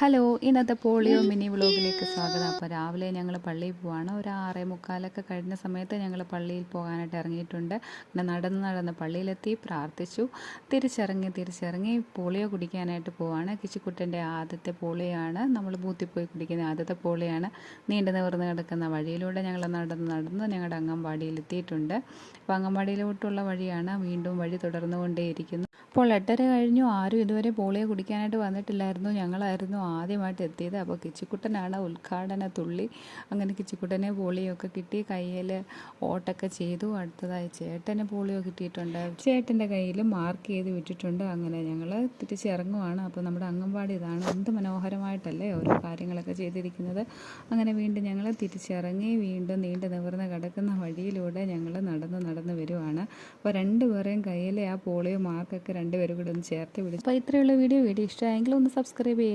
Hello ഇന്നത്തെ polio mini വ്ളോഗിലേക്ക് സ്വാഗതം. അപ്പോൾ രാവിലെ ഞങ്ങൾ പള്ളിയിൽ പോവാണ്. ഒരു ആറേ മുക്കാലൊക്കെ കഴിഞ്ഞ സമയത്ത് ഞങ്ങൾ പള്ളിയിൽ പോകാനായിട്ട് ഇറങ്ങിയിട്ടുണ്ട്. അങ്ങനെ നടന്ന് നടന്ന് പള്ളിയിലെത്തി പ്രാർത്ഥിച്ചു. തിരിച്ചിറങ്ങി തിരിച്ചിറങ്ങി പോളിയോ കുടിക്കാനായിട്ട് പോവാണ്. കിച്ചിക്കുട്ടന്റെ ആദ്യത്തെ പോളിയാണ്. നമ്മൾ ബൂത്തിൽ പോയി കുടിക്കുന്ന ആദ്യത്തെ പോളിയാണ്. നീണ്ടു നിവർന്ന് കിടക്കുന്ന വഴിയിലൂടെ ഞങ്ങൾ നടന്ന് നടന്ന് ഞങ്ങളുടെ അംഗൻവാടിയിൽ എത്തിയിട്ടുണ്ട്. അപ്പോൾ അംഗൻവാടിയിലോട്ടുള്ള വഴിയാണ് വീണ്ടും വഴി തുടർന്നുകൊണ്ടേയിരിക്കുന്നു അപ്പോൾ എട്ടര കഴിഞ്ഞു. ആരും ഇതുവരെ പോളിയോ കുടിക്കാനായിട്ട് വന്നിട്ടില്ലായിരുന്നു. ഞങ്ങളായിരുന്നു ആദ്യമായിട്ട് എത്തിയത്. അപ്പോൾ കിച്ചിക്കുട്ടനാണ് ഉദ്ഘാടന തുള്ളി. അങ്ങനെ കിച്ചിക്കുട്ടനെ പോളിയൊക്കെ കിട്ടി. കയ്യിൽ ഓട്ടൊക്കെ ചെയ്തു. അടുത്തതായി ചേട്ടന് പോളിയോ കിട്ടിയിട്ടുണ്ട്. ചേട്ടന്റെ കയ്യിൽ മാർക്ക് ചെയ്ത് വിട്ടിട്ടുണ്ട്. അങ്ങനെ ഞങ്ങൾ തിരിച്ചിറങ്ങുവാണ്. അപ്പോൾ നമ്മുടെ അംഗൻവാടി ഇതാണ്. എന്ത് മനോഹരമായിട്ടല്ലേ ഓരോ കാര്യങ്ങളൊക്കെ ചെയ്തിരിക്കുന്നത്. അങ്ങനെ വീണ്ടും ഞങ്ങൾ തിരിച്ചിറങ്ങി. വീണ്ടും നീണ്ടു നിവർന്ന് കിടക്കുന്ന വഴിയിലൂടെ ഞങ്ങൾ നടന്ന് നടന്ന് വരുവാണ്. അപ്പോൾ രണ്ടുപേരെയും കയ്യിലെ ആ പോളിയോ മാർക്കൊക്കെ രണ്ടുപേരും കൂടെ ഒന്ന് ചേർത്ത് വിളിച്ചു അപ്പോൾ ഇത്രയുള്ള വീഡിയോ. വീഡിയോ ഇഷ്ടമായെങ്കിൽ ഒന്ന് സബ്സ്ക്രൈബ് ചെയ്യുക